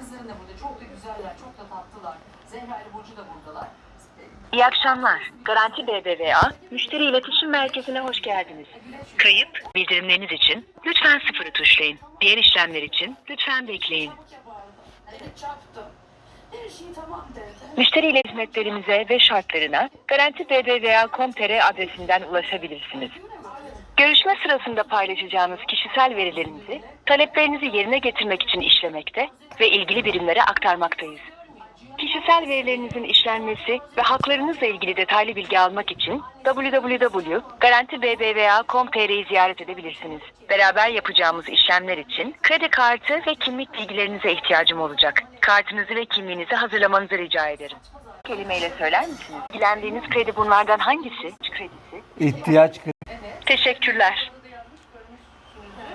Kızların da burada çok da güzeller, çok da tatlılar. Zehra ile Burcu da buradalar. İyi akşamlar. Garanti BBVA Müşteri İletişim Merkezi'ne hoş geldiniz. Kayıp bildirimleriniz için lütfen sıfırı tuşlayın. Diğer işlemler için lütfen bekleyin. Evet çarptım. Her şey. Müşteri ile hizmetlerimize ve şartlarına Garanti BBVA.com.tr adresinden ulaşabilirsiniz. Görüşme sırasında paylaşacağınız kişisel verilerinizi taleplerinizi yerine getirmek için işlemekte ve ilgili birimlere aktarmaktayız. Kişisel verilerinizin işlenmesi ve haklarınızla ilgili detaylı bilgi almak için www.garantibbva.com.tr'yi ziyaret edebilirsiniz. Beraber yapacağımız işlemler için kredi kartı ve kimlik bilgilerinize ihtiyacım olacak. Kartınızı ve kimliğinizi hazırlamanızı rica ederim. Kelimeyle söyler misiniz? İlgilendiğiniz kredi bunlardan hangisi? Kredisi. İhtiyaç Teşekkürler.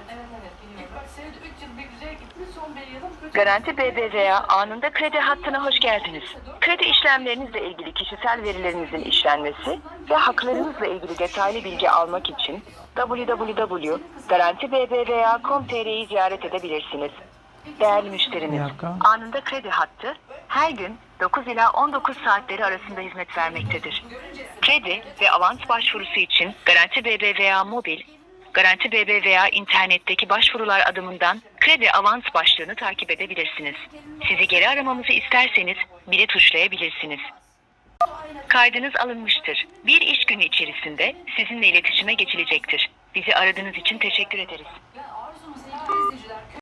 Evet evet biliyorum. Bak senede 3 yıl bir güzel gitti. Son bir yılım kötü. Garanti BBVA anında kredi hattına hoş geldiniz. Kredi işlemlerinizle ilgili kişisel verilerinizin işlenmesi ve haklarınızla ilgili detaylı bilgi almak için www.garantibbva.com.tr'yi ziyaret edebilirsiniz. Değerli müşteriniz, Yaka. anında kredi hattı her gün 9 ila 19 saatleri arasında hizmet vermektedir. Kredi ve avans başvurusu için Garanti BBVA Mobil, Garanti BBVA internetteki başvurular adımından kredi avans başlığını takip edebilirsiniz. Sizi geri aramamızı isterseniz biri tuşlayabilirsiniz. Kaydınız alınmıştır. Bir iş günü içerisinde sizinle iletişime geçilecektir. Bizi aradığınız için teşekkür ederiz.